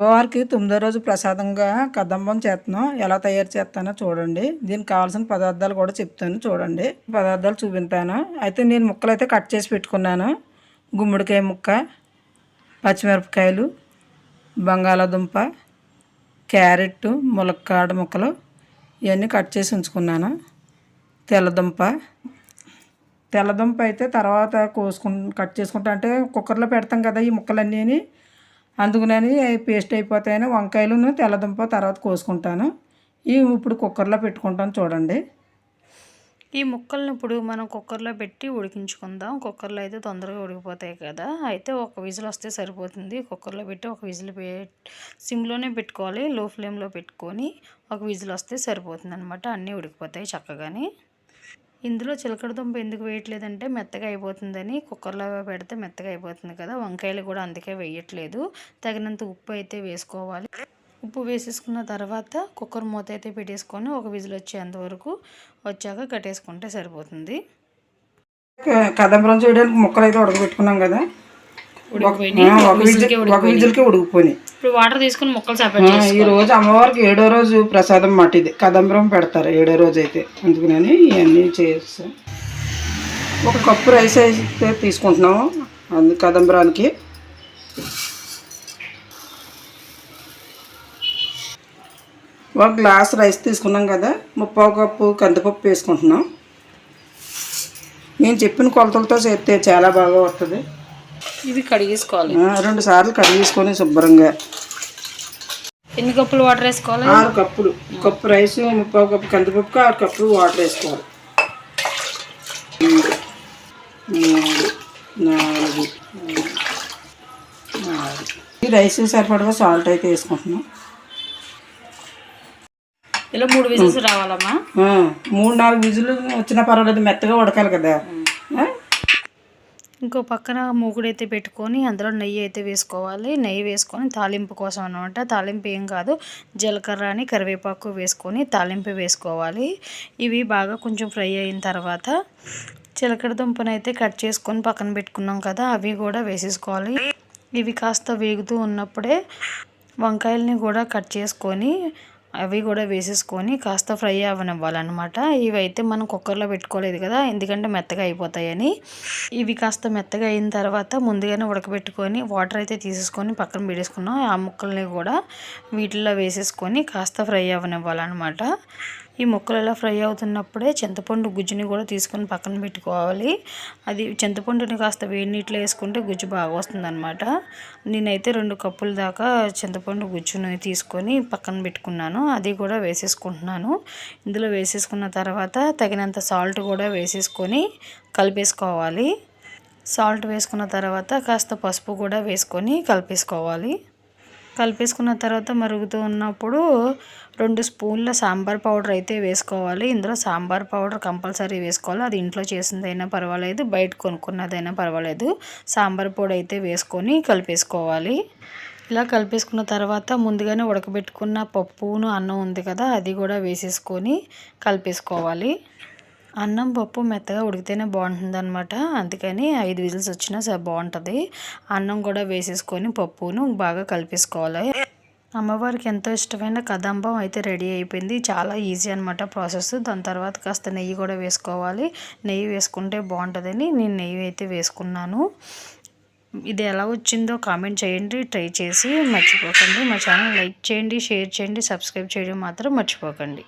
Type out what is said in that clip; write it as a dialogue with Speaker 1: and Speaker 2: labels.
Speaker 1: అమ్మవారికి తొమ్మిదో రోజు ప్రసాదంగా కదంబం చేస్తున్నాం. ఎలా తయారు చేస్తానో చూడండి. దీనికి కావాల్సిన పదార్థాలు కూడా చెప్తాను చూడండి. పదార్థాలు చూపించాను. అయితే నేను ముక్కలు అయితే కట్ చేసి పెట్టుకున్నాను. గుమ్మడికాయ ముక్క పచ్చిమిరపకాయలు బంగాళాదుంప క్యారెట్ ములక్కాడ ముక్కలు ఇవన్నీ కట్ చేసి ఉంచుకున్నాను. తెల్లదుంప. తెల్లదుంప అయితే తర్వాత కోసుకు కట్ చేసుకుంటా అంటే కుక్కర్లో పెడతాం కదా ఈ ముక్కలన్నీ అందుకని పేస్ట్ అయిపోతాయని వంకాయలును తెల్లదుంప తర్వాత కోసుకుంటాను. ఇవి ఇప్పుడు కుక్కర్లో పెట్టుకుంటాను చూడండి.
Speaker 2: ఈ ముక్కల్ని ఇప్పుడు మనం కుక్కర్లో పెట్టి ఉడికించుకుందాం. కుక్కర్లో అయితే తొందరగా ఉడికిపోతాయి కదా. అయితే ఒక విజిల్ వస్తే సరిపోతుంది. కుక్కర్లో పెట్టి ఒక విజిల్ పె సిమ్లోనే పెట్టుకోవాలి. లో ఫ్లేమ్లో పెట్టుకొని ఒక విజిల్ వస్తే సరిపోతుంది అనమాట అన్నీ ఉడికిపోతాయి చక్కగానే. ఇందులో చిలకడ దుంప ఎందుకు వేయట్లేదంటే మెత్తగా అయిపోతుందని కుక్కర్లో పెడితే మెత్తగా అయిపోతుంది కదా. వంకాయలు కూడా అందుకే వేయట్లేదు. తగినంత ఉప్పు అయితే వేసుకోవాలి. ఉప్పు వేసేసుకున్న తర్వాత కుక్కర్ మూత అయితే పెట్టేసుకొని ఒక విజిల్ వచ్చేంత వరకు వచ్చాక కట్టేసుకుంటే సరిపోతుంది.
Speaker 1: కదంబరం చేయడానికి ముక్కలు అయితే ఉడకబెట్టుకున్నాం కదా. ఒక విజిల్కి ఉడికిపోయినాయి.
Speaker 2: ఇప్పుడు వాటర్ తీసుకుని ముక్కలు సపరేట్
Speaker 1: ఈ రోజు అమ్మవారికి ఏడో రోజు ప్రసాదం మాట ఇది. కదంబరం పెడతారు ఏడో రోజు అయితే. అందుకని ఇవన్నీ చేస్తాం. ఒక కప్పు రైస్ అయితే తీసుకుంటున్నాము. అందు కదంబరానికి. ఒక గ్లాస్ రైస్ తీసుకున్నాం కదా. ముప్పావు కప్పు కందిపప్పు వేసుకుంటున్నాం. నేను చెప్పిన కొలతలతో చేస్తే చాలా బాగా వస్తుంది.
Speaker 2: ఇవి కడిగేసుకోవాలి.
Speaker 1: రెండు సార్లు కడిగేసుకొని శుభ్రంగా.
Speaker 2: ఎన్ని కప్పులు వాటర్ వేసుకోవాలి?
Speaker 1: ఆరు కప్పులు. కప్పు రైస్ ముప్పావు కప్పు కందిపప్పుకి ఆరు కప్పులు వాటర్ వేసుకోవాలి. మూడు, నాలుగు. ఈ రైస్ సరిపడగా సాల్ట్ అయితే వేసుకుంటున్నాం.
Speaker 2: ఇలా మూడు విజిల్స్ రావాలమ్మా.
Speaker 1: మూడు నాలుగు విజులు వచ్చినా పర్వాలేదు మెత్తగా ఉడకాలి కదా?
Speaker 2: ఇంకో పక్కన మూగుడు అయితే పెట్టుకొని అందులో నెయ్యి అయితే వేసుకోవాలి. నెయ్యి వేసుకొని తాలింపు కోసం అనమాట తాలింపు ఏం కాదు. జీలకర్ర అని కరివేపాకు వేసుకొని తాలింపు వేసుకోవాలి. ఇవి బాగా కొంచెం ఫ్రై అయిన తర్వాత చిలకడ దుంపను అయితే కట్ చేసుకొని పక్కన పెట్టుకున్నాం కదా అవి కూడా వేసేసుకోవాలి. ఇవి కాస్త వేగుతూ ఉన్నప్పుడే వంకాయల్ని కూడా కట్ చేసుకొని అవి కూడా వేసేసుకొని కాస్త ఫ్రై అవ్వనివ్వాలన్నమాట ఇవి అయితే మనం కుక్కర్లో పెట్టుకోలేదు కదా ఎందుకంటే మెత్తగా అయిపోతాయని. ఇవి కాస్త మెత్తగా అయిన తర్వాత ముందుగానే ఉడకబెట్టుకొని వాటర్ అయితే తీసేసుకొని పక్కన పెట్టేసుకున్నాం. ఆ ముక్కల్ని కూడా వీటిల్లో వేసేసుకొని కాస్త ఫ్రై అవ్వనివ్వాలన్నమాట ఈ ముక్కలు ఇలా ఫ్రై అవుతున్నప్పుడే చింతపండు గుజ్జుని కూడా తీసుకొని పక్కన పెట్టుకోవాలి. అది చింతపండుని కాస్త వేడి నీటిలో వేసుకుంటే గుజ్జు బాగా వస్తుందన్నమాట. నేనైతే రెండు కప్పుల దాకా చింతపండు గుజ్జుని తీసుకొని పక్కన పెట్టుకున్నాను. అది కూడా వేసేసుకుంటున్నాను. ఇందులో వేసేసుకున్న తర్వాత తగినంత సాల్ట్ కూడా వేసేసుకొని కలిపేసుకోవాలి. సాల్ట్ వేసుకున్న తర్వాత కాస్త పసుపు కూడా వేసుకొని కలిపేసుకోవాలి. కలిపేసుకున్న తర్వాత మరుగుతూ ఉన్నప్పుడు రెండు స్పూన్ల సాంబార్ పౌడర్ అయితే వేసుకోవాలి. ఇందులో సాంబార్ పౌడర్ కంపల్సరీ వేసుకోవాలి. అది ఇంట్లో చేసిందైనా పర్వాలేదు బయట కొనుక్కున్నదైనా పర్వాలేదు. సాంబార్ పొడి అయితే వేసుకొని కలిపేసుకోవాలి. ఇలా కలిపేసుకున్న తర్వాత ముందుగానే ఉడకబెట్టుకున్న పప్పును అన్నం ఉంది కదా అది కూడా వేసేసుకొని కలిపేసుకోవాలి. అన్నం పప్పు మెత్తగా ఉడికితేనే బాగుంటుంది అనమాట అందుకని ఐదు విజిల్స్ వచ్చినా సరే బాగుంటుంది. అన్నం కూడా వేసేసుకొని పప్పును బాగా కలిపేసుకోవాలి. అమ్మవారికి ఎంతో ఇష్టమైన కదంబం అయితే రెడీ అయిపోయింది. చాలా ఈజీ అనమాట ప్రాసెస్. దాని తర్వాత కాస్త నెయ్యి కూడా వేసుకోవాలి. నెయ్యి వేసుకుంటే బాగుంటుందని నేను నెయ్యి అయితే వేసుకున్నాను. ఇది ఎలా వచ్చిందో కామెంట్ చేయండి. ట్రై చేసి మర్చిపోకండి. మా ఛానల్ లైక్ చేయండి షేర్ చేయండి సబ్స్క్రైబ్ చేయడం మాత్రం మర్చిపోకండి.